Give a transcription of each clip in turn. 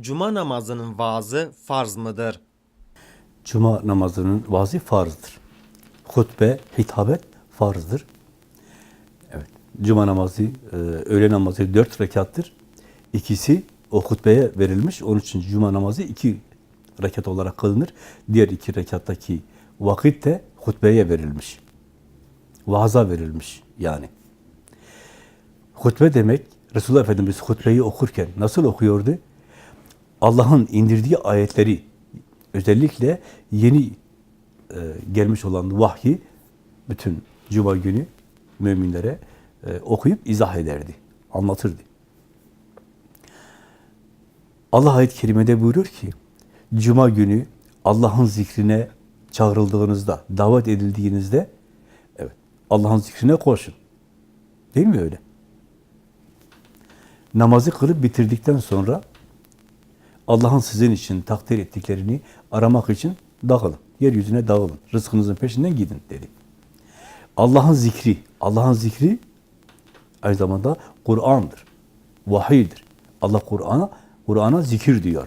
Cuma namazının vaazı farz mıdır? Cuma namazının vaazı farzdır. Hutbe, hitabet farzdır. Evet. Cuma namazı, e, öğle namazı dört rekattır. İkisi o hutbeye verilmiş. Onun için cuma namazı iki rekat olarak kılınır. Diğer iki rekattaki vakit de hutbeye verilmiş. Vaaza verilmiş yani. Hutbe demek, Resulullah Efendimiz hutbeyi okurken nasıl okuyordu? Allah'ın indirdiği ayetleri, özellikle yeni e, gelmiş olan vahyi bütün cuma günü müminlere e, okuyup izah ederdi, anlatırdı. Allah ayet-i kerimede buyuruyor ki, cuma günü Allah'ın zikrine çağrıldığınızda, davet edildiğinizde, evet, Allah'ın zikrine koşun. Değil mi öyle? Namazı kılıp bitirdikten sonra Allah'ın sizin için takdir ettiklerini aramak için dağılın. Yeryüzüne dağılın. Rızkınızın peşinden gidin dedi. Allah'ın zikri, Allah'ın zikri aynı zamanda Kur'an'dır. Vahiydir. Allah Kur'an'a Kur'an'a zikir diyor.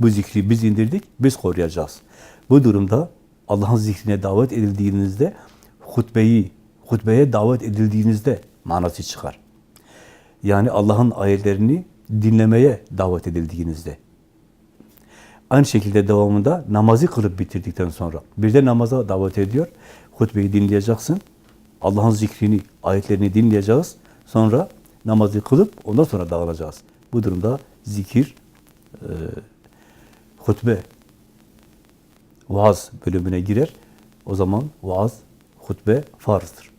Bu zikri biz indirdik, biz koruyacağız. Bu durumda Allah'ın zikrine davet edildiğinizde hutbeyi, hutbeye davet edildiğinizde manası çıkar. Yani Allah'ın ayetlerini dinlemeye davet edildiğinizde. Aynı şekilde devamında namazı kılıp bitirdikten sonra bir de namaza davet ediyor. Hutbeyi dinleyeceksin. Allah'ın zikrini, ayetlerini dinleyeceğiz. Sonra namazı kılıp ondan sonra dağılacağız. Bu durumda zikir, e, hutbe, vaaz bölümüne girer. O zaman vaaz, hutbe farzdır.